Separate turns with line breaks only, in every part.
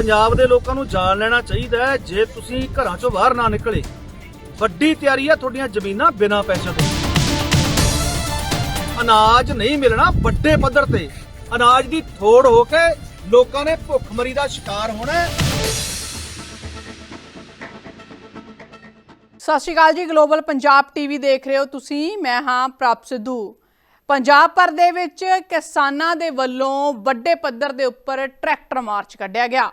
ਪੰਜਾਬ ਦੇ ਲੋਕਾਂ ਨੂੰ ਜਾਣ ਲੈਣਾ ਚਾਹੀਦਾ ਹੈ, ਜੇ ਤੁਸੀਂ ਘਰਾਂ ਚੋਂ ਬਾਹਰ ਨਾ ਨਿਕਲੇ। ਵੱਡੀ ਤਿਆਰੀ ਹੈ ਤੁਹਾਡੀਆਂ ਜ਼ਮੀਨਾਂ ਬਿਨਾਂ ਪੈਸੇ ਤੋਂ। ਅਨਾਜ ਨਹੀਂ ਮਿਲਣਾ ਵੱਡੇ ਪੱਧਰ ਤੇ। ਅਨਾਜ ਦੀ ਥੋੜ ਹੋ ਕੇ ਲੋਕਾਂ ਨੇ ਭੁੱਖਮਰੀ ਦਾ ਸ਼ਿਕਾਰ ਹੋਣਾ ਹੈ।
ਸਤਿ ਸ਼੍ਰੀ ਅਕਾਲ ਜੀ, ਗਲੋਬਲ ਪੰਜਾਬ ਟੀਵੀ ਦੇਖ ਰਹੇ ਹੋ ਤੁਸੀਂ। ਮੈਂ ਹਾਂ ਪ੍ਰਭ ਸਿੱਧੂ। ਪੰਜਾਬ ਭਰ ਦੇ ਵਿੱਚ ਕਿਸਾਨਾਂ ਦੇ ਵੱਲੋਂ ਵੱਡੇ ਪੱਧਰ ਦੇ ਉੱਪਰ ਟਰੈਕਟਰ ਮਾਰਚ ਕੱਢਿਆ ਗਿਆ।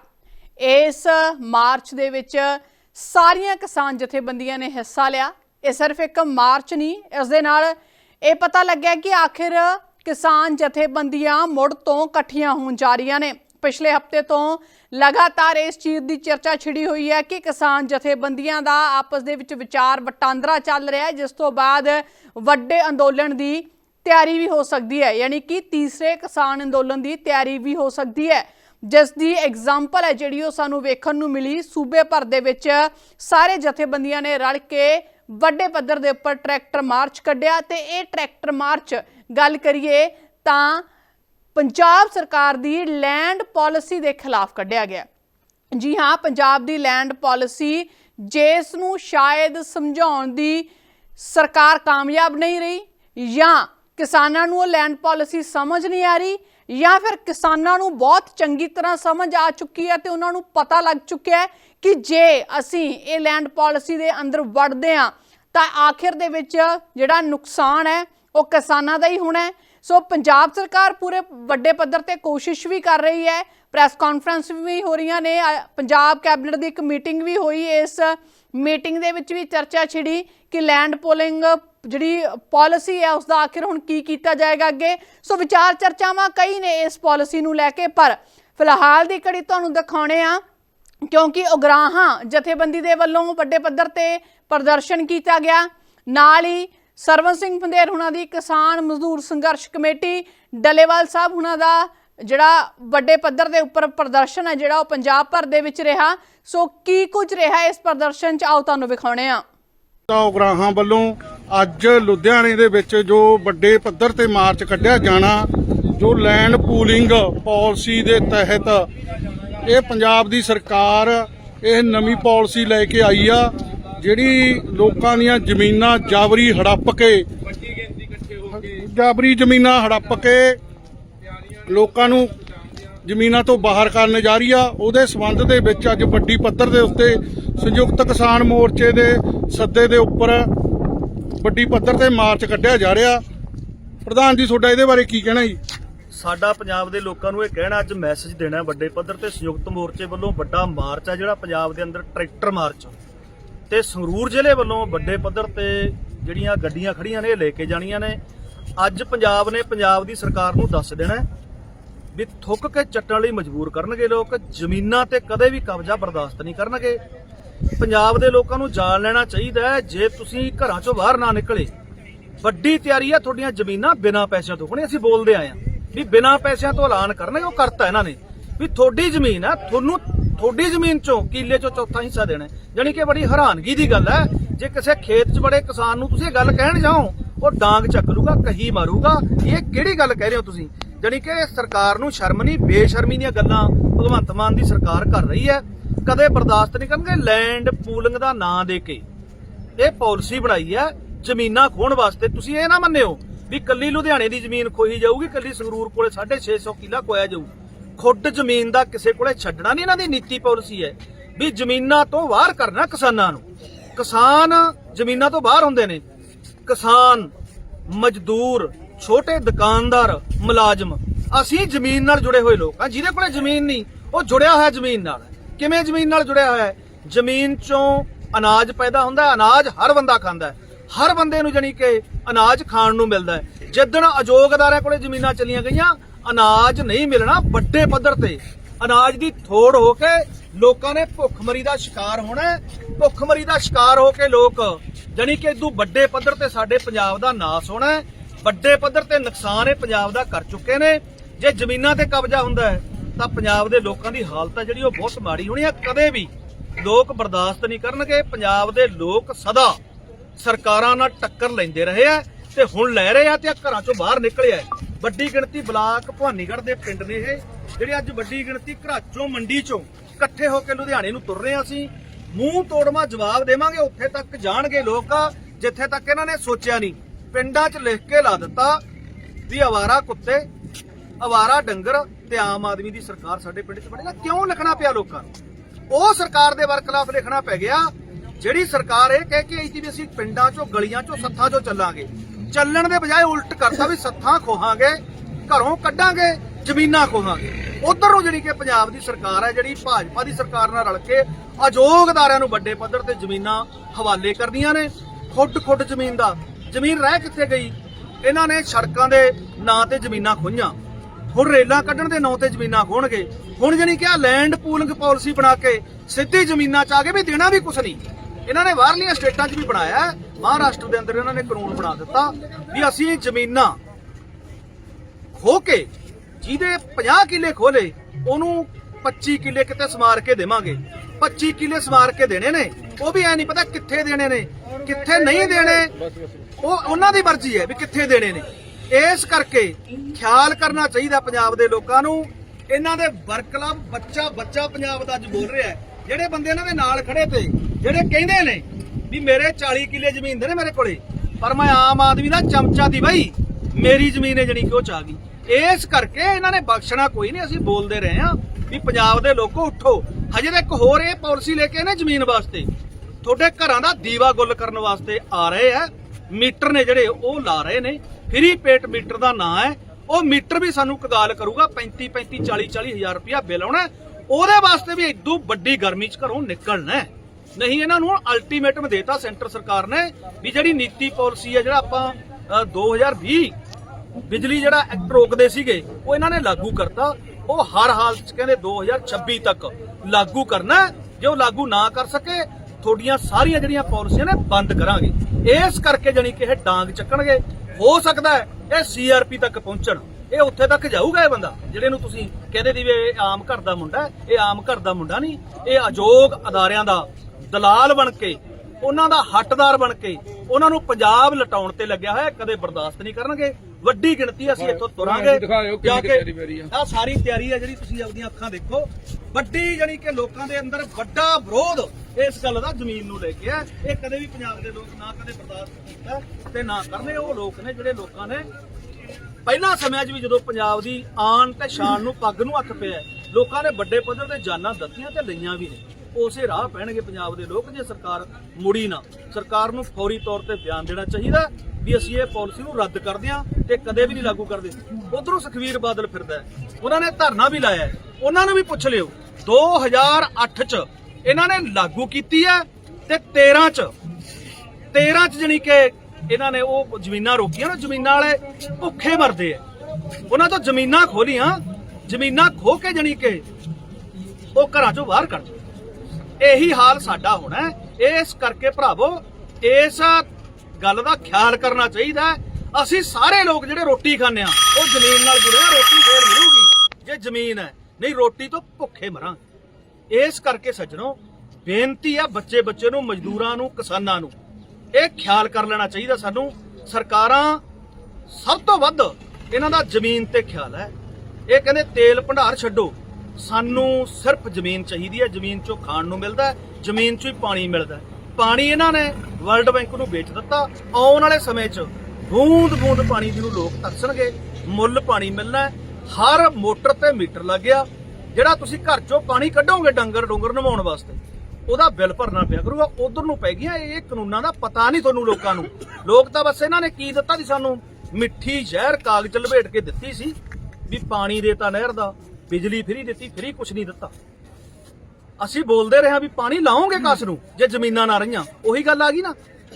ਇਸ ਮਾਰਚ ਦੇ ਵਿੱਚ ਸਾਰੀਆਂ ਕਿਸਾਨ ਜਥੇਬੰਦੀਆਂ ਨੇ ਹਿੱਸਾ ਲਿਆ। ਇਹ ਸਿਰਫ ਇੱਕ ਮਾਰਚ ਨਹੀਂ, ਇਸ ਦੇ ਨਾਲ ਇਹ ਪਤਾ ਲੱਗਿਆ ਕਿ ਆਖਿਰ ਕਿਸਾਨ ਜਥੇਬੰਦੀਆਂ ਮੁੜ ਤੋਂ ਇਕੱਠੀਆਂ ਹੋਣ ਜਾ ਰਹੀਆਂ ਨੇ। ਪਿਛਲੇ ਹਫ਼ਤੇ ਤੋਂ ਲਗਾਤਾਰ ਇਸ ਚੀਜ਼ ਦੀ ਚਰਚਾ ਛਿੜੀ ਹੋਈ ਹੈ ਕਿ ਕਿਸਾਨ ਜਥੇਬੰਦੀਆਂ ਦਾ ਆਪਸ ਦੇ ਵਿੱਚ ਵਿਚਾਰ ਵਟਾਂਦਰਾ ਚੱਲ ਰਿਹਾ ਹੈ, ਜਿਸ ਤੋਂ ਬਾਅਦ ਵੱਡੇ ਅੰਦੋਲਨ ਦੀ ਤਿਆਰੀ ਵੀ ਹੋ ਸਕਦੀ ਹੈ, ਯਾਨੀ ਕਿ ਤੀਸਰੇ ਕਿਸਾਨ ਅੰਦੋਲਨ ਦੀ ਤਿਆਰੀ ਵੀ ਹੋ ਸਕਦੀ ਹੈ। ਜਿਸ ਦੀ ਐਗਜ਼ਾਮਪਲ ਹੈ ਜਿਹੜੀ ਉਹ ਸਾਨੂੰ ਵੇਖਣ ਨੂੰ ਮਿਲੀ, ਸੂਬੇ ਭਰ ਦੇ ਵਿੱਚ ਸਾਰੇ ਜਥੇਬੰਦੀਆਂ ਨੇ ਰਲ ਕੇ ਵੱਡੇ ਪੱਧਰ ਦੇ ਉੱਪਰ ਟਰੈਕਟਰ ਮਾਰਚ ਕੱਢਿਆ ਤੇ ਇਹ ਟਰੈਕਟਰ ਮਾਰਚ ਗੱਲ ਕਰੀਏ ਤਾਂ ਪੰਜਾਬ ਸਰਕਾਰ ਦੀ ਲੈਂਡ ਪਾਲਿਸੀ ਦੇ ਖਿਲਾਫ ਕੱਢਿਆ ਗਿਆ। ਜੀ ਹਾਂ, ਪੰਜਾਬ ਦੀ ਲੈਂਡ ਪਾਲਿਸੀ ਜਿਸ ਨੂੰ ਸ਼ਾਇਦ ਸਮਝਾਉਣ ਦੀ ਸਰਕਾਰ ਕਾਮਯਾਬ ਨਹੀਂ ਰਹੀ ਜਾਂ ਕਿਸਾਨਾਂ ਨੂੰ ਉਹ ਲੈਂਡ ਪਾਲਿਸੀ ਸਮਝ ਨਹੀਂ ਆ ਰਹੀ ਜਾਂ ਫਿਰ ਕਿਸਾਨਾਂ ਨੂੰ ਬਹੁਤ ਚੰਗੀ ਤਰ੍ਹਾਂ ਸਮਝ ਆ ਚੁੱਕੀ ਹੈ ਤੇ ਉਹਨਾਂ ਨੂੰ ਪਤਾ ਲੱਗ ਚੁੱਕਿਆ ਹੈ ਕਿ ਜੇ ਅਸੀਂ ਇਹ ਲੈਂਡ ਪਾਲਿਸੀ ਦੇ ਅੰਦਰ ਵੜਦੇ ਹਾਂ, ਤਾਂ ਆਖਿਰ ਦੇ ਵਿੱਚ ਜਿਹੜਾ ਨੁਕਸਾਨ ਹੈ, ਉਹ ਕਿਸਾਨਾਂ ਦਾ ਹੀ ਹੋਣਾ ਹੈ। ਸੋ ਪੰਜਾਬ ਸਰਕਾਰ ਪੂਰੇ ਵੱਡੇ ਪੱਧਰ ਤੇ ਕੋਸ਼ਿਸ਼ ਵੀ ਕਰ ਰਹੀ ਹੈ। ਪ੍ਰੈਸ ਕਾਨਫਰੰਸ ਵੀ ਹੋ ਰਹੀਆਂ ਨੇ। ਪੰਜਾਬ ਕੈਬਨਿਟ ਦੀ ਇੱਕ ਮੀਟਿੰਗ ਵੀ ਹੋਈ। ਇਸ ਮੀਟਿੰਗ ਦੇ ਵਿੱਚ ਵੀ ਚਰਚਾ ਛਿੜੀ ਕਿ ਲੈਂਡ ਪੋਲਿੰਗ ਜਿਹੜੀ ਪਾਲਿਸੀ ਹੈ ਉਸ ਦਾ ਆਖਿਰ ਹੁਣ ਕੀ ਕੀਤਾ ਜਾਏਗਾ ਅੱਗੇ? ਸੋ ਵਿਚਾਰ ਚਰਚਾਵਾਂ ਕਈ ਨੇ ਇਸ ਪਾਲਿਸੀ ਨੂੰ ਲੈ ਕੇ, ਪਰ ਫਿਲਹਾਲ ਦੀ ਕੜੀ ਤੁਹਾਨੂੰ ਦਿਖਾਉਣੇ ਆ, ਕਿਉਂਕਿ ਉਗਰਾਹਾਂ ਜਥੇਬੰਦੀ ਦੇ ਵੱਲੋਂ ਵੱਡੇ ਪੱਧਰ ਤੇ ਪ੍ਰਦਰਸ਼ਨ ਕੀਤਾ ਗਿਆ। ਨਾਲ ਹੀ ਸਰਵਨ ਸਿੰਘ ਪੰਦੇਰ ਹੁਣਾਂ ਦੀ ਕਿਸਾਨ ਮਜ਼ਦੂਰ ਸੰਘਰਸ਼ ਕਮੇਟੀ, ਡੱਲੇਵਾਲ ਸਾਹਿਬ ਹੁਣਾਂ ਦਾ ਜਿਹੜਾ ਵੱਡੇ ਪੱਧਰ ਦੇ ਉੱਪਰ ਪ੍ਰਦਰਸ਼ਨ ਹੈ, ਜਿਹੜਾ ਉਹ ਪੰਜਾਬ ਭਰ ਦੇ ਵਿੱਚ ਰਿਹਾ। ਸੋ ਕੀ ਕੁਝ ਰਿਹਾ ਇਸ ਪ੍ਰਦਰਸ਼ਨ ਚ? ਆਓ ਤੁਹਾਨੂੰ ਵਿਖਾਉਣੇ ਆ।
ਤਾਂ ਉਗਰਾਹਾਂ ਵੱਲੋਂ ਅੱਜ ਲੁਧਿਆਣੇ ਦੇ ਵਿੱਚ ਜੋ ਵੱਡੇ ਪੱਧਰ ਤੇ ਮਾਰਚ ਕੱਢਿਆ ਜਾਣਾ, ਜੋ ਲੈਂਡ ਪੂਲਿੰਗ ਪਾਲਿਸੀ ਦੇ ਤਹਿਤ, ਇਹ ਪੰਜਾਬ ਦੀ ਸਰਕਾਰ ਇਹ ਨਵੀਂ ਪਾਲਿਸੀ ਲੈ ਕੇ ਆਈ ਆ, ਜਿਹੜੀ ਲੋਕਾਂ ਦੀਆਂ ਜ਼ਮੀਨਾਂ ਜਾਬਰੀ ਹੜੱਪ ਕੇ ਜਾਬਰੀ ਜ਼ਮੀਨਾਂ ਹੜੱਪ ਕੇ ਲੋਕਾਂ ਨੂੰ ਜ਼ਮੀਨਾਂ ਤੋਂ ਬਾਹਰ ਕਰਨ ਜਾ ਰਹੀ ਆ। ਉਹਦੇ ਸਬੰਧ ਦੇ ਵਿੱਚ ਅੱਜ ਵੱਡੀ ਪੱਧਰ ਦੇ ਉੱਤੇ ਸੰਯੁਕਤ ਕਿਸਾਨ ਮੋਰਚੇ ਦੇ ਸੱਦੇ ਦੇ ਉੱਪਰ ਵੱਡੀ ਪੱਧਰ ਤੇ ਮਾਰਚ ਕੱਢਿਆ ਜਾ ਰਿਹਾ। ਪ੍ਰਧਾਨ ਜੀ, ਤੁਹਾਡਾ ਇਹਦੇ ਬਾਰੇ ਕੀ ਕਹਿਣਾ ਜੀ?
ਸਾਡਾ ਪੰਜਾਬ ਦੇ ਲੋਕਾਂ ਨੂੰ ਇਹ ਕਹਿਣਾ, ਅੱਜ ਮੈਸੇਜ ਦੇਣਾ ਵੱਡੇ ਪੱਧਰ ਤੇ ਸੰਯੁਕਤ ਮੋਰਚੇ ਵੱਲੋਂ ਵੱਡਾ ਮਾਰਚ ਹੈ ਜਿਹੜਾ ਪੰਜਾਬ ਦੇ ਅੰਦਰ ਟਰੈਕਟਰ ਮਾਰਚ। ਤੇ ਸੰਗਰੂਰ ਜ਼ਿਲ੍ਹੇ ਵੱਲੋਂ ਵੱਡੇ ਪੱਧਰ ਤੇ ਜਿਹੜੀਆਂ ਗੱਡੀਆਂ ਖੜੀਆਂ ਨੇ, ਇਹ ਲੈ ਕੇ ਜਾਣੀਆਂ ਨੇ। ਅੱਜ ਪੰਜਾਬ ਨੇ ਪੰਜਾਬ ਦੀ ਸਰਕਾਰ ਨੂੰ ਦੱਸ ਦੇਣਾ ਵੀ ਥੁੱਕ ਕੇ ਚੱਟਣ ਲਈ ਮਜਬੂਰ ਕਰਨਗੇ ਲੋਕ, ਜ਼ਮੀਨਾਂ ਤੇ ਕਦੇ ਵੀ ਕਬਜ਼ਾ ਬਰਦਾਸ਼ਤ ਨਹੀਂ ਕਰਨਗੇ। ਪੰਜਾਬ ਦੇ ਲੋਕਾਂ ਨੂੰ ਜਾਣ ਲੈਣਾ ਚਾਹੀਦਾ ਹੈ ਜੇ ਤੁਸੀਂ ਘਰਾਂ ਚੋਂ ਬਾਹਰ ਨਾ ਨਿਕਲੇ। ਵੱਡੀ ਤਿਆਰੀ ਹੈ ਤੁਹਾਡੀਆਂ ਜ਼ਮੀਨਾਂ ਬਿਨਾਂ ਪੈਸਿਆਂ ਤੋਂ। ਹੁਣੇ ਅਸੀਂ ਬੋਲਦੇ ਆਏ ਆ ਵੀ ਬਿਨਾਂ ਪੈਸਿਆਂ ਤੋਂ ਐਲਾਨ ਕਰਨਗੇ ਉਹ ਕਰਤਾ ਇਹਨਾਂ ਨੇ। ਵੀ ਤੁਹਾਡੀ ਜ਼ਮੀਨ ਹੈ, ਤੁਹਾਨੂੰ ਤੁਹਾਡੀ ਜ਼ਮੀਨ ਚੋਂ ਕਿੱਲੇ ਚੋਂ ਚੌਥਾ ਹਿੱਸਾ ਦੇਣਾ ਹੈ। ਕਿ ਬੜੀ ਹੈਰਾਨਗੀ ਦੀ ਗੱਲ ਹੈ। ਜੇ ਕਿਸੇ ਖੇਤ 'ਚ ਬੜੇ ਕਿਸਾਨ ਨੂੰ ਤੁਸੀਂ ਇਹ ਗੱਲ ਕਹਿਣ ਜਾਓ, ਉਹ ਡਾਂਗ ਚੱਕ ਲੂਗਾ, ਕਹੀ ਮਾਰੂਗਾ, ਇਹ ਕਿਹੜੀ ਗੱਲ ਕਹਿ ਰਹੇ ਹੋ ਤੁਸੀਂ? ਜਾਣੀ ਕਿ ਸਰਕਾਰ ਨੂੰ ਸ਼ਰਮ ਨਹੀਂ, ਬੇਸ਼ਰਮੀ ਦੀਆਂ ਗੱਲਾਂ ਭਗਵੰਤ ਮਾਨ ਦੀ ਸਰਕਾਰ ਕਰ ਰਹੀ ਹੈ। ਕਦੇ ਬਰਦਾਸ਼ਤ ਨਹੀਂ ਕਰਨਗੇ। ਲੈਂਡ ਪੂਲਿੰਗ ਦਾ ਨਾਂ ਦੇ ਕੇ ਇਹ ਪਾਲਿਸੀ ਬਣਾਈ ਹੈ ਜ਼ਮੀਨਾਂ ਖੋਣ ਵਾਸਤੇ ਤੁਸੀਂ ਇਹ ਨਾ ਮੰਨਿਓ ਵੀ ਕੱਲੀ ਲੁਧਿਆਣੇ ਦੀ ਜ਼ਮੀਨ ਖੋਈ ਜਾਊਗੀ, ਕੱਲੀ ਸੰਗਰੂਰ ਕੋਲੇ 650 ਕਿੱਲਾ ਖੋਇਆ ਜਾਊ। ਖੁੱਡ ਜ਼ਮੀਨ ਦਾ ਕਿਸੇ ਕੋਲੇ ਛੱਡਣਾ ਨਹੀਂ, ਇਹਨਾਂ ਦੀ ਨੀਤੀ ਪਾਲਿਸੀ ਹੈ ਵੀ ਜ਼ਮੀਨਾਂ ਤੋਂ ਬਾਹਰ ਕਰਨਾ ਕਿਸਾਨਾਂ ਨੂੰ। ਕਿਸਾਨ ਜ਼ਮੀਨਾਂ ਤੋਂ ਬਾਹਰ ਹੁੰਦੇ ਨੇ। ਕਿਸਾਨ, ਮਜ਼ਦੂਰ, ਛੋਟੇ ਦੁਕਾਨਦਾਰ, ਮੁਲਾਜ਼ਮ, ਅਸੀਂ ਜ਼ਮੀਨ ਨਾਲ ਜੁੜੇ ਹੋਏ ਲੋਕ ਆ ਜਿਹਦੇ ਕੋਲੇ ਜ਼ਮੀਨ ਨਹੀਂ, ਉਹ ਜੁੜਿਆ ਹੋਇਆ ਜ਼ਮੀਨ ਨਾਲ। ਕਿਵੇਂ ਜ਼ਮੀਨ ਨਾਲ ਜੁੜਿਆ ਹੋਇਆ ਹੈ? ਜ਼ਮੀਨ ਚੋਂ ਅਨਾਜ ਪੈਦਾ ਹੁੰਦਾ ਅਨਾਜ ਹਰ ਬੰਦਾ ਖਾਂਦਾ ਹਰ ਬੰਦੇ ਨੂੰ ਜਾਣੀ ਕਿ ਅਨਾਜ ਖਾਣ ਨੂੰ ਮਿਲਦਾ ਜਿੱਦਣ ਜਿੱਦਣ ਅਦਾਰਿਆਂ ਕੋਲੇ ਜ਼ਮੀਨਾਂ ਚਲੀਆਂ ਗਈਆਂ, ਅਨਾਜ ਨਹੀਂ ਮਿਲਣਾ ਵੱਡੇ ਪੱਧਰ ਤੇ। ਅਨਾਜ ਦੀ ਥੋੜ ਹੋ ਕੇ ਲੋਕਾਂ ਨੇ ਭੁੱਖਮਰੀ ਦਾ ਸ਼ਿਕਾਰ ਹੋਣਾ ਭੁੱਖਮਰੀ ਦਾ ਸ਼ਿਕਾਰ ਹੋ ਕੇ ਲੋਕ ਜਾਣੀ ਕਿ ਇਦੋਂ ਵੱਡੇ ਪੱਧਰ ਤੇ ਸਾਡੇ ਪੰਜਾਬ ਦਾ ਨਾਸ ਹੋਣਾ ਵੱਡੇ ਪੱਧਰ ਤੇ ਨੁਕਸਾਨ ਇਹ ਪੰਜਾਬ ਦਾ ਕਰ ਚੁੱਕੇ ਨੇ। ਜੇ ਜ਼ਮੀਨਾਂ ਤੇ ਕਬਜ਼ਾ ਹੁੰਦਾ ਹੈ ਤਾਂ ਪੰਜਾਬ ਦੇ ਲੋਕਾਂ ਦੀ ਹਾਲਤ ਹੈ ਜਿਹੜੀ ਉਹ ਬਹੁਤ ਮਾੜੀ ਹੋਣੀ ਹੈ ਕਦੇ ਵੀ ਲੋਕ ਬਰਦਾਸ਼ਤ ਨਹੀਂ ਕਰਨਗੇ, ਪੰਜਾਬ ਦੇ ਲੋਕ ਸਦਾ ਸਰਕਾਰਾਂ ਨਾਲ ਟੱਕਰ ਲੈਂਦੇ ਰਹੇ ਆ ਤੇ ਹੁਣ ਲੈ ਰਹੇ ਆ ਤੇ ਘਰਾਂ ਚੋਂ ਬਾਹਰ ਨਿਕਲਿਆ ਹੈ। ਵੱਡੀ ਗਿਣਤੀ ਬਲਾਕ ਭਵਾਨੀਗੜ੍ਹ ਦੇ ਪਿੰਡ ਨੇ ਇਹ, ਜਿਹੜੇ ਅੱਜ ਵੱਡੀ ਗਿਣਤੀ ਘਰਾਚੋਂ ਮੰਡੀ ਚੋਂ ਇਕੱਠੇ ਹੋ ਕੇ ਲੁਧਿਆਣੇ ਨੂੰ ਤੁਰ ਰਹੇ ਹਾਂ ਅਸੀਂ ਮੂੰਹ ਤੋੜਵਾ ਜਵਾਬ ਦੇਵਾਂਗੇ, ਉੱਥੇ ਤੱਕ ਜਾਣਗੇ ਲੋਕ, ਜਿੱਥੇ ਤੱਕ ਇਹਨਾਂ ਨੇ ਸੋਚਿਆ ਨਹੀਂ ਪਿੰਡਾਂ 'ਚ ਲਿਖ ਕੇ ਲਾ ਦਿੱਤਾ ਵੀ ਆਵਾਰਾ ਕੁੱਤੇ, ਆਵਾਰਾ ਡੰਗਰ ਤੇ ਆਮ ਆਦਮੀ ਦੀ ਸਰਕਾਰ ਸਾਡੇ ਪਿੰਡ 'ਚ ਬਣੇਗਾ? ਕਿਉਂ ਲਿਖਣਾ ਪਿਆ ਲੋਕਾਂ ਨੂੰ? ਉਹ ਸਰਕਾਰ ਦੇ ਵਰਖਲਾਫ ਲਿਖਣਾ ਪੈ ਗਿਆ, ਜਿਹੜੀ ਸਰਕਾਰ ਇਹ ਕਹਿ ਕੇ ਆਈ ਸੀ ਵੀ ਅਸੀਂ ਪਿੰਡਾਂ 'ਚੋਂ, ਗਲੀਆਂ 'ਚੋਂ, ਸੱਥਾਂ 'ਚੋਂ ਚੱਲਾਂਗੇ। ਚੱਲਣ ਦੇ ਬਜਾਏ ਉਲਟ ਕਰਤਾ ਵੀ ਸੱਥਾਂ ਖੋਹਾਂਗੇ, ਘਰੋਂ ਕੱਢਾਂਗੇ, ਜ਼ਮੀਨਾਂ ਖੋਹਾਂਗੇ। ਉਧਰ ਨੂੰ ਜਿਹੜੀ ਕਿ ਪੰਜਾਬ ਦੀ ਸਰਕਾਰ ਹੈ, ਜਿਹੜੀ ਭਾਜਪਾ ਦੀ ਸਰਕਾਰ ਨਾਲ ਰਲ ਕੇ ਅਯੋਗਦਾਰਿਆਂ ਨੂੰ ਵੱਡੇ ਪੱਧਰ ਤੇ ਜ਼ਮੀਨਾਂ ਹਵਾਲੇ ਕਰਦੀਆਂ ਨੇ। ਖੁੱਡ ਖੁੱਡ ਜ਼ਮੀਨ ਦਾ। ਜ਼ਮੀਨ ਰਹਿ ਕਿੱਥੇ ਗਈ? ਇਹਨਾਂ ਨੇ ਸੜਕਾਂ ਦੇ ਨਾਂ ਤੇ ਜ਼ਮੀਨਾਂ ਖੋਈਆਂ ਹੁਣ ਰੇਲਾਂ ਕੱਢਣ ਦੇ ਨਾਂ ਤੇ ਜ਼ਮੀਨਾਂ ਖੋਣਗੇ। ਹੁਣ ਜਾਨੀ ਕਿ ਆ ਲੈਂਡ ਪੂਲਿੰਗ ਪਾਲਿਸੀ ਬਣਾ ਕੇ ਸਿੱਧੀ ਜ਼ਮੀਨਾਂ ਚ ਆ ਕੇ ਵੀ ਦੇਣਾ ਵੀ ਕੁਛ ਨਹੀਂ। ਇਹਨਾਂ ਨੇ ਬਾਹਰਲੀਆਂ ਸਟੇਟਾਂ 'ਚ ਵੀ ਬਣਾਇਆ ਮਹਾਰਾਸ਼ਟਰ ਦੇ ਅੰਦਰ ਇਹਨਾਂ ਨੇ ਕਾਨੂੰਨ ਬਣਾ ਦਿੱਤਾ ਵੀ ਅਸੀਂ ਜ਼ਮੀਨਾਂ ਖੋ ਕੇ ਜਿਹਦੇ 50 ਕਿੱਲੇ ਖੋਲੇ, ਉਹਨੂੰ 25 ਕਿੱਲੇ ਕਿਤੇ ਸਮਾਰ ਕੇ ਦੇਵਾਂਗੇ। 25 ਕਿੱਲੇ ਸਮਾਰ ਕੇ ਦੇਣੇ ਨੇ। ਉਹ ਵੀ ਐ ਨਹੀਂ ਪਤਾ ਕਿੱਥੇ ਦੇਣੇ ਨੇ, ਕਿੱਥੇ ਨਹੀਂ ਦੇਣੇ। ਉਹ ਉਹਨਾਂ ਦੀ ਮਰਜ਼ੀ ਹੈ ਵੀ ਕਿੱਥੇ ਦੇਣੇ ਨੇ। ਇਸ ਕਰਕੇ ਖਿਆਲ ਕਰਨਾ ਚਾਹੀਦਾ ਪੰਜਾਬ ਦੇ ਲੋਕਾਂ ਨੂੰ। ਇਹਨਾਂ ਦੇ ਵਰਕਲਬ ਬੱਚਾ ਬੱਚਾ ਪੰਜਾਬ ਦਾ ਅੱਜ ਬੋਲ ਰਿਹਾ ਜਿਹੜੇ ਬੰਦੇ ਇਹਨਾਂ ਦੇ ਨਾਲ ਖੜੇ ਤੇ, ਜਿਹੜੇ ਕਹਿੰਦੇ ਨੇ ਵੀ ਮੇਰੇ 40 ਕਿੱਲੇ ਜ਼ਮੀਨ ਦੇ ਨੇ ਮੇਰੇ ਕੋਲੇ, ਪਰ ਮੈਂ ਆਮ ਆਦਮੀ ਦਾ ਚਮਚਾ ਦੀ ਬਾਈ, ਮੇਰੀ ਜ਼ਮੀਨ ਹੈ ਜਣੀ ਕਿ ਉਹ ਚ ਆ ਗਈ। ਇਸ ਕਰਕੇ ਇਹਨਾਂ ਨੇ ਬਖਸ਼ਣਾ ਕੋਈ ਨਹੀਂ, ਅਸੀਂ ਬੋਲਦੇ ਰਹੇ ਹਾਂ ਵੀ ਪੰਜਾਬ ਦੇ ਲੋਕੋ ਉੱਠੋ। ਹਜੇ ਤਾਂ ਇੱਕ ਹੋਰ ਇਹ ਪਾਲਿਸੀ ਲੈ ਕੇ ਨੇ ਜ਼ਮੀਨ ਵਾਸਤੇ। ਤੁਹਾਡੇ ਘਰਾਂ ਦਾ ਦੀਵਾ ਗੁੱਲ ਕਰਨ ਵਾਸਤੇ ਆ ਰਹੇ ਆ। ਮੀਟਰ ਨੇ ਜਿਹੜੇ ਉਹ ਲਾ ਰਹੇ ਨੇ। ਫ੍ਰੀ ਪੇਟ ਮੀਟਰ ਦਾ ਨਾਂ ਹੈ। ਉਹ ਮੀਟਰ ਵੀ ਸਾਨੂੰ ਕਦਾਲ ਕਰੂਗਾ 35 35 40 40 ਹਜ਼ਾਰ ਰੁਪਇਆ ਬਿੱਲ ਆਉਣਾ ਉਹਦੇ ਵਾਸਤੇ ਵੀ ਇਦੋਂ ਵੱਡੀ ਗਰਮੀ ਚ ਘਰੋਂ ਨਿਕਲਣਾ ਨਹੀਂ, ਇਹਨਾਂ ਨੂੰ ਅਲਟੀਮੇਟਮ ਦੇਤਾ ਸੈਂਟਰ ਸਰਕਾਰ ਨੇ ਵੀ ਜਿਹੜੀ ਨੀਤੀ ਪਾਲਿਸੀ ਹੈ, ਜਿਹੜਾ ਆਪਾਂ 2020 ਬਿਜਲੀ ਜਿਹੜਾ ਐਕਟ ਰੋਕਦੇ ਸੀਗੇ, ਉਹ ਇਹਨਾਂ ਨੇ ਲਾਗੂ ਕਰਤਾ। ਉਹ ਹਰ ਹਾਲਤ ਚ ਕਹਿੰਦੇ 2026 ਤੱਕ ਲਾਗੂ ਕਰਨਾ ਜੇ ਉਹ ਲਾਗੂ ਨਾ ਕਰ ਸਕੇ, ਤੁਹਾਡੀਆਂ ਸਾਰੀਆਂ ਜਿਹੜੀਆਂ ਪਾਲਿਸੀਆਂ ਨੇ ਬੰਦ ਕਰਾਂਗੇ। ਇਸ ਕਰਕੇ ਜਣੀ ਕਿ ਇਹ ਡਾਂਗ ਚੱਕਣਗੇ। ਹੋ ਸਕਦਾ ਹੈ ਇਹ ਸੀਆਰਪੀ ਤੱਕ ਪਹੁੰਚਣ। ਇਹ ਉੱਥੇ ਤੱਕ ਜਾਊਗਾ ਇਹ ਬੰਦਾ? ਜਿਹੜੇ ਨੂੰ ਤੁਸੀਂ ਕਹਿੰਦੇ ਦੀ ਵੀ ਇਹ ਆਮ ਘਰ ਦਾ ਮੁੰਡਾ ਇਹ ਆਮ ਘਰ ਦਾ ਮੁੰਡਾ ਨਹੀਂ, ਇਹ ਅਯੋਗ ਅਦਾਰਿਆਂ ਦਾ ਦਲਾਲ ਬਣ ਕੇ, ਉਹਨਾਂ ਦਾ ਹੱਟਦਾਰ ਬਣ ਕੇ, ਉਹਨਾਂ ਨੂੰ ਪੰਜਾਬ ਲਟਾਉਣ ਤੇ ਲੱਗਿਆ ਹੋਇਆ, ਕਦੇ ਬਰਦਾਸ਼ਤ ਨਹੀਂ ਕਰਨਗੇ। ਵੱਡੀ ਗਿਣਤੀ ਅਸੀਂ ਇੱਥੋਂ ਤੁਰਾਂਗੇ ਜਾ
ਕੁ ਆ।
ਆ ਸਾਰੀ ਤਿਆਰੀ ਹੈ ਜਿਹੜੀ ਤੁਸੀਂ ਆਪਣੀਆਂ ਅੱਖਾਂ ਦੇਖੋ। ਵੱਡੀ ਜਾਨੀ ਕਿ ਲੋਕਾਂ ਦੇ ਅੰਦਰ ਵੱਡਾ ਵਿਰੋਧ ਇਸ ਗੱਲ ਦਾ ਜ਼ਮੀਨ ਨੂੰ ਲੈ ਕੇ ਹੈ ਇਹ ਕਦੇ ਵੀ ਪੰਜਾਬ ਦੇ ਲੋਕ ਨਾ ਕਦੇ ਬਰਦਾਸ਼ਤ ਕੀਤਾ ਤੇ ਨਾ ਕਰਨੇ ਉਹ ਲੋਕ ਨੇ ਜਿਹੜੇ ਲੋਕਾਂ ਨੇ ਪਹਿਲਾਂ ਸਮਿਆਂ 'ਚ ਵੀ ਜਦੋਂ ਪੰਜਾਬ ਦੀ ਆਨ ਤੇ ਸ਼ਾਨ ਨੂੰ ਪੱਗ ਨੂੰ ਹੱਥ ਪਿਆ ਲੋਕਾਂ ਨੇ ਵੱਡੇ ਪੱਧਰ ਤੇ ਜਾਨਾਂ ਦਿੱਤੀਆਂ ਤੇ ਲਈਆਂ ਵੀ ਨੇ। ਉਸੇ ਰਾਹ ਪੈਣਗੇ ਪੰਜਾਬ ਦੇ ਲੋਕ ਜੇ ਸਰਕਾਰ ਮੁੜੀ ਨਾ। ਸਰਕਾਰ ਨੂੰ ਫੌਰੀ ਤੌਰ ਤੇ ਬਿਆਨ ਦੇਣਾ ਚਾਹੀਦਾ ਵੀ ਅਸੀਂ ਇਹ ਪਾਲਿਸੀ ਨੂੰ ਰੱਦ ਕਰਦੇ ਹਾਂ ਤੇ ਕਦੇ ਵੀ ਨਹੀਂ ਲਾਗੂ ਕਰਦੇ। ਉਧਰੋਂ ਸੁਖਵੀਰ ਬਾਦਲ ਫਿਰਦਾ ਉਹਨਾਂ ਨੇ ਧਰਨਾ ਵੀ ਲਾਇਆ ਉਹਨਾਂ ਨੂੰ ਵੀ ਪੁੱਛ ਲਿਓ। 2008 ਚ ਇਹਨਾਂ ਨੇ ਲਾਗੂ ਕੀਤੀ ਹੈ ਤੇ 13 ਚ 13 ਚ ਜਣੀ ਕਿ ਇਹਨਾਂ ਨੇ ਉਹ ਜ਼ਮੀਨਾਂ ਰੋਕੀਆਂ ਨਾ, ਜ਼ਮੀਨਾਂ ਵਾਲੇ ਭੁੱਖੇ ਮਰਦੇ ਆ ਉਹਨਾਂ ਤੋਂ ਜ਼ਮੀਨਾਂ ਖੋਲੀਆਂ, ਜ਼ਮੀਨਾਂ ਖੋ ਕੇ ਜਣੀ ਕਿ ਉਹ ਘਰਾਂ ਚੋਂ ਬਾਹਰ ਕੱਢ ਇਹੀ ਹਾਲ ਸਾਡਾ ਹੋਣਾ ਇਸ ਕਰਕੇ ਭਰਾਵੋ, ਇਸ ਗੱਲ ਦਾ ਖਿਆਲ ਕਰਨਾ ਚਾਹੀਦਾ ਅਸੀਂ ਸਾਰੇ ਲੋਕ ਜਿਹੜੇ ਰੋਟੀ ਖਾਂਦੇ ਆ ਉਹ ਜ਼ਮੀਨ ਨਾਲ ਜੁੜੇ ਆ ਰੋਟੀ ਫੇਰ ਮਿਲੂਗੀ। ਜੇ ਜ਼ਮੀਨ ਹੈ, ਨਹੀਂ ਰੋਟੀ ਤੋਂ ਭੁੱਖੇ ਮਰਾਂਗੇ ਇਸ ਕਰਕੇ ਸੱਜਣੋ, ਬੇਨਤੀ ਆ ਬੱਚੇ ਬੱਚੇ ਨੂੰ, ਮਜ਼ਦੂਰਾਂ ਨੂੰ, ਕਿਸਾਨਾਂ ਨੂੰ, ਇਹ ਖਿਆਲ ਕਰ ਲੈਣਾ ਚਾਹੀਦਾ ਸਾਨੂੰ। ਸਰਕਾਰਾਂ ਸਭ ਤੋਂ ਵੱਧ ਇਹਨਾਂ ਦਾ ਜ਼ਮੀਨ ਤੇ ਖਿਆਲ ਹੈ। ਇਹ ਕਹਿੰਦੇ ਤੇਲ ਭੰਡਾਰ ਛੱਡੋ। ਸਾਨੂੰ ਸਿਰਫ ਜ਼ਮੀਨ ਚਾਹੀਦੀ ਹੈ, ਜ਼ਮੀਨ ਚੋਂ ਖਾਣ ਨੂੰ ਮਿਲਦਾ ਜ਼ਮੀਨ ਚੋਂ ਹੀ ਪਾਣੀ ਮਿਲਦਾ ਪਾਣੀ ਇਹਨਾਂ ਨੇ ਵਰਲਡ ਬੈਂਕ ਨੂੰ ਵੇਚ ਦਿੱਤਾ। ਆਉਣ ਵਾਲੇ ਸਮੇਂ 'ਚ ਬੂੰਦ ਬੂੰਦ ਪਾਣੀ ਜਿਹਨੂੰ ਲੋਕ ਤਰਸਣਗੇ, ਮੁੱਲ ਪਾਣੀ ਮਿਲਣਾ ਹਰ ਮੋਟਰ ਤੇ ਮੀਟਰ ਲੱਗ ਗਿਆ। ਜਿਹੜਾ ਤੁਸੀਂ ਘਰ ਚੋਂ ਪਾਣੀ ਕੱਢੋਗੇ ਡੰਗਰ ਡੋਂਗਰ ਨਵਾਉਣ ਵਾਸਤੇ, ਉਹਦਾ ਬਿੱਲ ਭਰਨਾ ਪਿਆ ਕਰੂਗਾ। ਉਧਰ ਨੂੰ ਪੈ ਗਈਆਂ ਇਹ ਕਾਨੂੰਨਾਂ ਦਾ ਪਤਾ ਨਹੀਂ ਤੁਹਾਨੂੰ ਲੋਕਾਂ ਨੂੰ। ਲੋਕ ਤਾਂ ਬਸ ਇਹਨਾਂ ਨੇ ਕੀ ਦਿੱਤਾ ਸੀ ਸਾਨੂੰ? ਮਿੱਠੀ ਜ਼ਹਿਰ ਕਾਗਜ਼ ਲਪੇਟ ਕੇ ਦਿੱਤੀ ਸੀ ਵੀ ਪਾਣੀ ਦੇਤਾ ਨਹਿਰ ਦਾ। ਬਿਜਲੀ ਫ੍ਰੀ ਦਿੱਤੀ, ਫ੍ਰੀ ਕੁਛ ਨਹੀਂ ਦਿੱਤਾ। ਅਸੀਂ ਬੋਲਦੇ ਰਹੇ ਹਾਂ ਵੀ ਪਾਣੀ ਲਾਓਗੇ ਕਸ ਨੂੰ, ਜੇ ਜ਼ਮੀਨਾਂ ਨਾ ਰਹੀਆਂ। ਉਹੀ ਗੱਲ ਆ ਗਈ ਨਾ।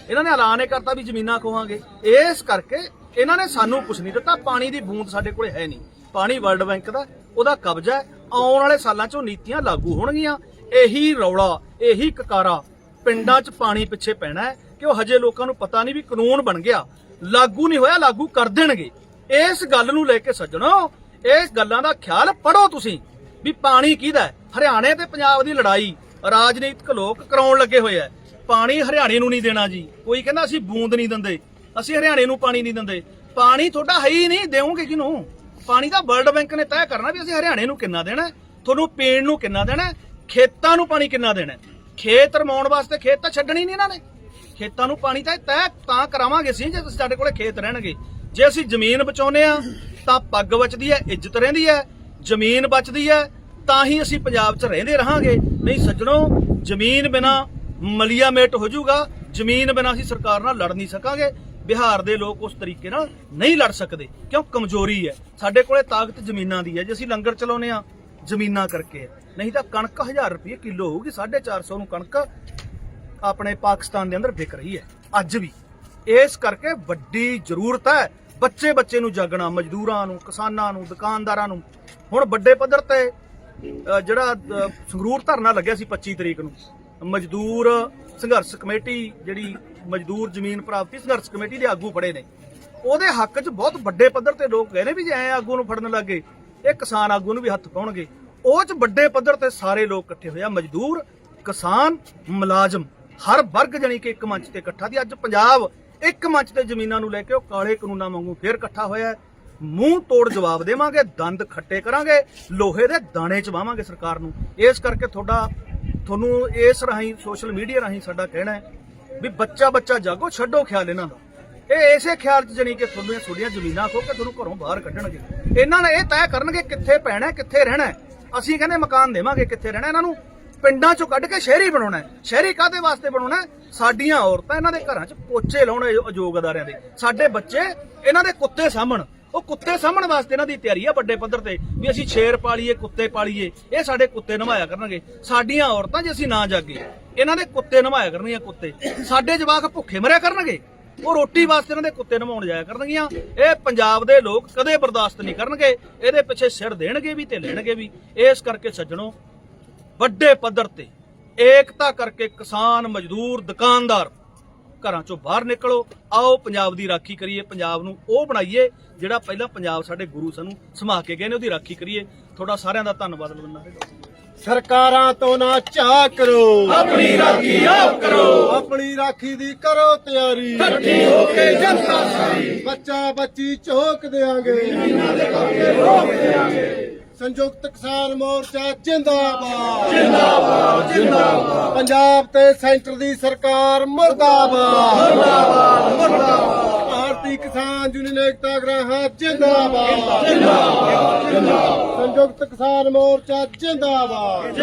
ਇਹਨਾਂ ਨੇ ਐਲਾਨ ਇਹ ਕਰਤਾ ਵੀ ਜ਼ਮੀਨਾਂ ਖੋਵਾਂਗੇ ਇਸ ਕਰਕੇ ਇਹਨਾਂ ਨੇ ਸਾਨੂੰ ਕੁਛ ਨਹੀਂ ਦਿੱਤਾ। ਪਾਣੀ ਦੀ ਬੂੰਦ ਸਾਡੇ ਕੋਲੇ ਹੈ ਨਹੀਂ। ਪਾਣੀ ਵਰਲਡ ਬੈਂਕ ਦਾ, ਉਹਦਾ ਕਬਜ਼ਾ ਹੈ। ਆਉਣ ਵਾਲੇ ਸਾਲਾਂ 'ਚੋਂ ਨੀਤੀਆਂ ਲਾਗੂ ਹੋਣਗੀਆਂ। ਇਹੀ ਰੌਲਾ, ਇਹੀ ਕਕਾਰਾ ਪਿੰਡਾਂ 'ਚ ਪਾਣੀ ਪਿੱਛੇ ਪੈਣਾ ਹੈ ਕਿ ਉਹ ਹਜੇ ਲੋਕਾਂ ਨੂੰ ਪਤਾ ਨਹੀਂ ਵੀ ਕਾਨੂੰਨ ਬਣ ਗਿਆ। ਲਾਗੂ ਨਹੀਂ ਹੋਇਆ, ਲਾਗੂ ਕਰ ਦੇਣਗੇ। ਇਸ ਗੱਲ ਨੂੰ ਲੈ ਕੇ ਸੱਜਣੋ ਇਹ ਗੱਲਾਂ ਦਾ ਖਿਆਲ ਪੜੋ ਤੁਸੀਂ ਵੀ ਪਾਣੀ ਕਿਹਦਾ ਹੈ? ਹਰਿਆਣੇ ਤੇ ਪੰਜਾਬ ਦੀ ਲੜਾਈ, ਰਾਜਨੀਤਿਕ ਲੋਕ ਕਰਾਉਣ ਲੱਗੇ ਹੋਏ ਆ। ਪਾਣੀ ਹਰਿਆਣੇ ਨੂੰ ਨਹੀਂ ਦੇਣਾ ਜੀ। ਕੋਈ ਕਹਿੰਦਾ ਅਸੀਂ ਬੂੰਦ ਨਹੀਂ ਦਿੰਦੇ, ਅਸੀਂ ਹਰਿਆਣੇ ਨੂੰ ਪਾਣੀ ਨਹੀਂ ਦਿੰਦੇ। ਪਾਣੀ ਤੁਹਾਡਾ ਹੈ ਹੀ ਨਹੀਂ, ਦੇਵੋਗੇ ਕਿਹਨੂੰ? ਪਾਣੀ ਤਾਂ ਵਰਲਡ ਬੈਂਕ ਨੇ ਤੈਅ ਕਰਨਾ ਵੀ ਅਸੀਂ ਹਰਿਆਣੇ ਨੂੰ ਕਿੰਨਾ ਦੇਣਾ ਤੁਹਾਨੂੰ ਪੀਣ ਨੂੰ ਕਿੰਨਾ ਦੇਣਾ ਖੇਤਾਂ ਨੂੰ ਪਾਣੀ ਕਿੰਨਾ ਦੇਣਾ ਖੇਤ ਰਮਾਉਣ ਵਾਸਤੇ ਖੇਤ ਤਾਂ ਛੱਡਣੀ ਨਹੀਂ ਇਹਨਾਂ ਨੇ। ਖੇਤਾਂ ਨੂੰ ਪਾਣੀ ਤਾਂ ਤੈਅ ਤਾਂ ਕਰਾਵਾਂਗੇ ਸੀ ਜੇ ਤੁਸੀਂ ਸਾਡੇ ਕੋਲੇ ਖੇਤ ਰਹਿਣਗੇ। ਜੇ ਅਸੀਂ ਜ਼ਮੀਨ ਬਚਾਉਨੇ ਆ ਤਾਂ ਪੱਗ ਬਚਦੀ ਹੈ, ਇੱਜ਼ਤ ਰਹਿੰਦੀ ਹੈ, ਜ਼ਮੀਨ ਬਚਦੀ ਹੈ, ਤਾਂ ਹੀ ਅਸੀਂ ਪੰਜਾਬ 'ਚ ਰਹਿੰਦੇ ਰਹਾਂਗੇ। ਨਹੀਂ ਸੱਜਣੋ, ਜ਼ਮੀਨ ਬਿਨਾ ਮਲੀਆ ਮੇਟ ਹੋ ਜਾਊਗਾ, ਜ਼ਮੀਨ ਬਿਨਾ ਅਸੀਂ ਸਰਕਾਰ ਨਾਲ ਲੜ ਨਹੀਂ ਸਕਾਂਗੇ। ਬਿਹਾਰ ਦੇ ਲੋਕ ਉਸ ਤਰੀਕੇ ਨਾਲ ਨਹੀਂ ਲੜ ਸਕਦੇ, ਕਿਉਂ? ਕਮਜ਼ੋਰੀ ਹੈ। ਸਾਡੇ ਕੋਲੇ ਤਾਕਤ ਜ਼ਮੀਨਾਂ ਦੀ ਹੈ, ਜੇ ਅਸੀਂ ਲੰਗਰ ਚਲਾਉਨੇ ਆ ਜ਼ਮੀਨਾਂ ਕਰਕੇ। ਨਹੀਂ ਤਾਂ ਕਣਕ 1000 ਰੁਪਏ ਕਿਲੋ ਹੋਊਗੀ 450 ਨੂੰ ਕਣਕ ਆਪਣੇ ਪਾਕਿਸਤਾਨ ਦੇ ਅੰਦਰ ਵਿਕ ਰਹੀ ਹੈ, ਅੱਜ ਵੀ। ਇਸ ਕਰਕੇ ਵੱਡੀ ਜ਼ਰੂਰਤ ਹੈ ਬੱਚੇ ਬੱਚੇ ਨੂੰ ਜਾਗਣਾ, ਮਜ਼ਦੂਰਾਂ ਨੂੰ, ਕਿਸਾਨਾਂ ਨੂੰ, ਦੁਕਾਨਦਾਰਾਂ ਨੂੰ। ਹੁਣ ਵੱਡੇ ਪੱਧਰ ਤੇ ਜਿਹੜਾ ਸੰਗਰੂਰ ਧਰਨਾ ਲੱਗਿਆ ਸੀ 25 ਤਰੀਕ ਨੂੰ। ਮਜ਼ਦੂਰ ਸੰਘਰਸ਼ ਕਮੇਟੀ ਜਿਹੜੀ ਮਜ਼ਦੂਰ ਜ਼ਮੀਨ ਪ੍ਰਾਪਤੀ ਸੰਘਰਸ਼ ਕਮੇਟੀ ਦੇ ਆਗੂ ਫੜੇ ਨੇ। ਉਹਦੇ ਹੱਕ 'ਚ ਬਹੁਤ ਵੱਡੇ ਪੱਧਰ ਤੇ ਲੋਕ ਗਏ ਨੇ ਵੀ ਜੇ ਐ ਆਗੂ ਨੂੰ ਫੜਨ ਲੱਗੇ ਇਹ ਕਿਸਾਨ ਆਗੂ ਨੂੰ ਵੀ ਹੱਥ ਪਾਉਣਗੇ। ਉਹ 'ਚ ਵੱਡੇ ਪੱਧਰ ਤੇ ਸਾਰੇ ਲੋਕ ਇਕੱਠੇ ਹੋਏ ਆ। ਮਜ਼ਦੂਰ, ਕਿਸਾਨ, ਮੁਲਾਜ਼ਮ। ਹਰ ਵਰਗ ਜਾਣੀ ਕਿ ਇੱਕ ਮੰਚ ਤੇ ਇਕੱਠਾ ਦੀ ਅੱਜ ਪੰਜਾਬ ਇੱਕ ਮੰਚ ਤੇ ਜ਼ਮੀਨਾਂ ਨੂੰ ਲੈ ਕੇ ਉਹ ਕਾਲੇ ਕਾਨੂੰਨਾਂ ਵਾਂਗੂ ਫੇਰ ਇਕੱਠਾ ਹੋਇਆ ਮੂੰਹ ਤੋੜ ਜਵਾਬ ਦੇਵਾਂਗੇ, ਦੰਦ ਖੱਟੇ ਕਰਾਂਗੇ, ਲੋਹੇ ਦੇ ਦਾਣੇ ਚਵਾਵਾਂਗੇ ਸਰਕਾਰ ਨੂੰ। ਇਸ ਕਰਕੇ ਤੁਹਾਡਾ, ਤੁਹਾਨੂੰ ਇਸ ਰਾਹੀਂ, ਸੋਸ਼ਲ ਮੀਡੀਆ ਰਾਹੀਂ ਸਾਡਾ ਕਹਿਣਾ ਹੈ ਵੀ ਬੱਚਾ ਬੱਚਾ ਜਾਗੋ, ਛੱਡੋ ਖਿਆਲ ਇਹਨਾਂ ਦਾ। ਇਹ ਇਸੇ ਖਿਆਲ ਚ ਜਣੀ ਕਿ ਤੁਹਾਨੂੰ ਤੁਹਾਡੀਆਂ ਜ਼ਮੀਨਾਂ ਖੋ ਕੇ ਤੁਹਾਨੂੰ ਘਰੋਂ ਬਾਹਰ ਕੱਢਣਗੇ। ਇਹਨਾਂ ਨੇ ਇਹ ਤੈਅ ਕਰਨਗੇ ਕਿੱਥੇ ਪੈਣਾ ਕਿੱਥੇ ਰਹਿਣਾ ਅਸੀਂ ਕਹਿੰਦੇ ਮਕਾਨ ਦੇਵਾਂਗੇ, ਕਿੱਥੇ ਰਹਿਣਾ ਇਹਨਾਂ ਨੂੰ। ਪਿੰਡਾਂ ਚੋਂ ਕੱਢ ਕੇ ਸ਼ਹਿਰੀ ਬਣਾਉਣਾ ਹੈ। ਸ਼ਹਿਰੀ ਕਾਦੇ ਵਾਸਤੇ ਬਣਾਉਣਾ ਹੈ? ਸਾਡੀਆਂ ਔਰਤਾਂ ਇਹਨਾਂ ਦੇ ਘਰਾਂ 'ਚ ਪੋਚੇ ਲਾਉਣ ਅਯੋ- ਅਦਾਰਿਆਂ ਦੇ। ਸਾਡੇ ਬੱਚੇ ਇਹਨਾਂ ਦੇ ਕੁੱਤੇ ਸਾਹਮਣ ਉਹ ਕੁੱਤੇ ਸਾਹਮਣ ਵਾਸਤੇ ਇਹਨਾਂ ਦੀ ਤਿਆਰੀ ਆ ਵੱਡੇ ਪੱਧਰ ਤੇ ਵੀ ਅਸੀਂ ਸ਼ੇਰ ਪਾਲੀਏ, ਕੁੱਤੇ ਪਾਲੀਏ। ਇਹ ਸਾਡੇ ਕੁੱਤੇ ਨਮਾਇਆ ਕਰਨਗੇ। ਸਾਡੀਆਂ ਔਰਤਾਂ ਜੇ ਅਸੀਂ ਨਾ ਜਾਗੇ, ਇਹਨਾਂ ਦੇ ਕੁੱਤੇ ਨਮਾਇਆ ਕਰਨਗੀਆਂ ਕੁੱਤੇ। ਸਾਡੇ ਜਵਾਕ ਭੁੱਖੇ ਮਰਿਆ ਕਰਨਗੇ। ਉਹ ਰੋਟੀ ਵਾਸਤੇ ਇਹਨਾਂ ਦੇ ਕੁੱਤੇ ਨਮਾਉਣ ਜਾਇਆ ਕਰਨਗੀਆਂ। ਇਹ ਪੰਜਾਬ ਦੇ ਲੋਕ ਕਦੇ ਬਰਦਾਸ਼ਤ ਨਹੀਂ ਕਰਨਗੇ। ਇਹਦੇ ਪਿੱਛੇ ਸਿਰ ਦੇਣਗੇ ਵੀ ਤੇ ਲੈਣਗੇ ਵੀ। ਇਸ ਕਰਕੇ ਸੱਜਣੋ ਵੱਡੇ ਪੱਧਰ ਤੇ ਏਕਤਾ ਕਰਕੇ ਕਿਸਾਨ ਮਜ਼ਦੂਰ ਦੁਕਾਨਦਾਰ ਘਰਾਂ ਚੋਂ ਬਾਹਰ ਨਿਕਲੋ ਆਓ ਪੰਜਾਬ ਦੀ ਰਾਖੀ ਕਰੀਏ ਪੰਜਾਬ ਨੂੰ ਉਹ ਬਣਾਈਏ ਜਿਹੜਾ ਪਹਿਲਾਂ ਪੰਜਾਬ ਸਾਡੇ ਗੁਰੂ ਸਾਨੂੰ ਸਮਾ ਕੇ ਗਏ ਨੇ ਉਹਦੀ ਰਾਖੀ ਕਰੀਏ। ਤੁਹਾਡਾ ਸਾਰਿਆਂ ਦਾ ਧੰਨਵਾਦ ਬੰਦਾ
ਸਰਕਾਰਾਂ ਤੋਂ ਨਾ ਚਾਹ ਕਰੋ।
ਆਪਣੀ ਰਾਖੀ ਆਪ ਕਰੋ।
ਆਪਣੀ ਰਾਖੀ ਦੀ ਕਰੋ ਤਿਆਰੀ।
ਇਕੱਠੀ ਹੋ ਕੇ ਜਨਤਾ ਸਾਰੀ।
ਬੱਚਾ ਬੱਚੀ ਝੋਕ ਦੇਾਂਗੇ ਸੰਯੁਕਤ ਕਿਸਾਨ ਮੋਰਚਾ ਜਿੰਦਾਬਾਦ। ਜਿੰਦਾਬਾਦ ਜਿੰਦਾਬਾਦ। ਪੰਜਾਬ ਤੇ ਸੈਂਟਰ ਦੀ ਸਰਕਾਰ ਮੁਰਦਾਬਾਦ। ਮੁਰਦਾਬਾਦ ਮੁਰਦਾਬਾਦ। ਭਾਰਤੀ ਕਿਸਾਨ ਯੂਨੀਅਨ ਏਕਤਾ ਗ੍ਰਾਹਾਂ ਜਿੰਦਾਬਾਦ। ਜਿੰਦਾਬਾਦ ਜਿੰਦਾਬਾਦ। ਸੰਯੁਕਤ ਕਿਸਾਨ ਮੋਰਚਾ ਜਿੰਦਾਬਾਦ।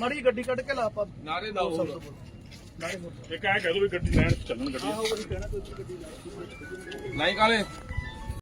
ਮੜੀ ਗੱਡੀ ਕੱਢ ਕੇ ਲਾ ਆਪਾਂ। ਨਾਰੇ ਲਾਓ
ਇੱਕ ਐਂ ਕਹਿ ਦੋ ਵੀ ਗੱਡੀ ਲੈਣ ਚੱਲਣ ਗੱਡੀ। ਨਹੀਂ ਕਾਲੇ